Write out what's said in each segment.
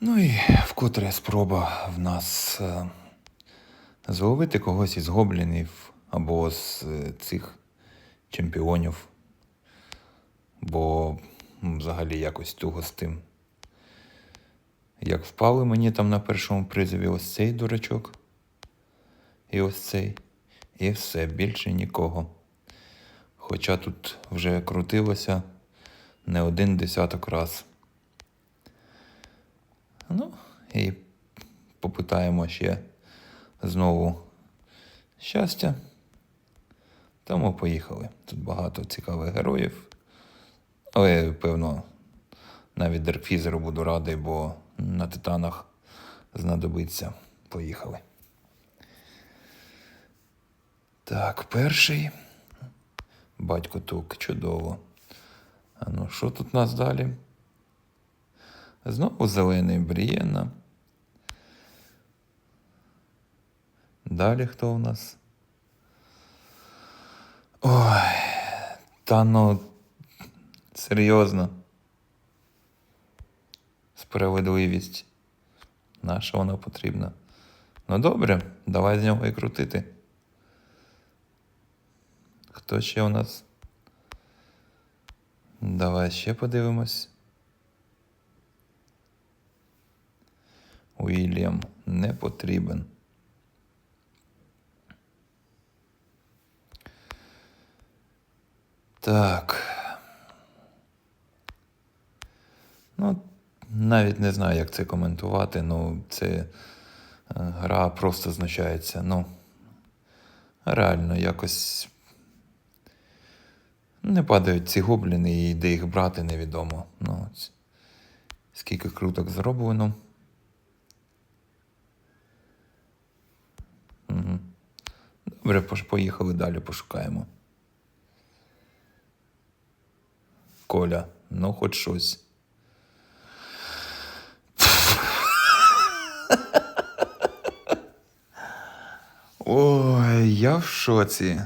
Ну і вкотре спроба в нас е, зловити когось із гоблінів або з е, цих чемпіонів. Бо взагалі якось туго з тим. Як впали мені там на першому призові ось цей дурачок. І ось цей. І все, більше нікого. Хоча тут вже крутилося не один десяток раз. Ну, і попитаємо ще знову щастя. Тому поїхали. Тут багато цікавих героїв. Але, певно, навіть Деркфізеру буду радий, бо на титанах знадобиться. Поїхали. Так, перший. Батько тук, чудово. А ну, що тут у нас далі? Знову зелений Брієна. Далі хто у нас? Ой, та ну, серйозно. Справедливість. Наша вона потрібна. Ну добре, давай з нього і крутити. Хто ще у нас? Давай ще подивимось. Уільям не потрібен. Так. Ну, навіть не знаю, як це коментувати. Ну, це е, гра просто знущається. Ну, реально, якось не падають ці гобліни і де їх брати невідомо. Ну, скільки круток зроблено. Пош- поїхали далі, пошукаємо. Коля, ну хоч щось. Ой, я в шоці.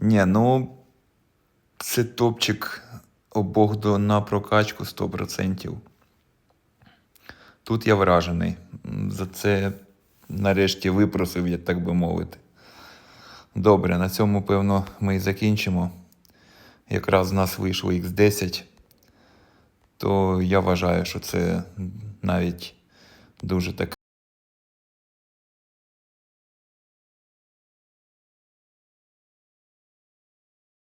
Ні, ну це топчик обох до на прокачку 100%. Тут я вражений. За це нарешті випросив, як так би мовити. Добре, на цьому, певно, ми і закінчимо. Якраз з нас вийшло X10, то я вважаю, що це навіть дуже таке.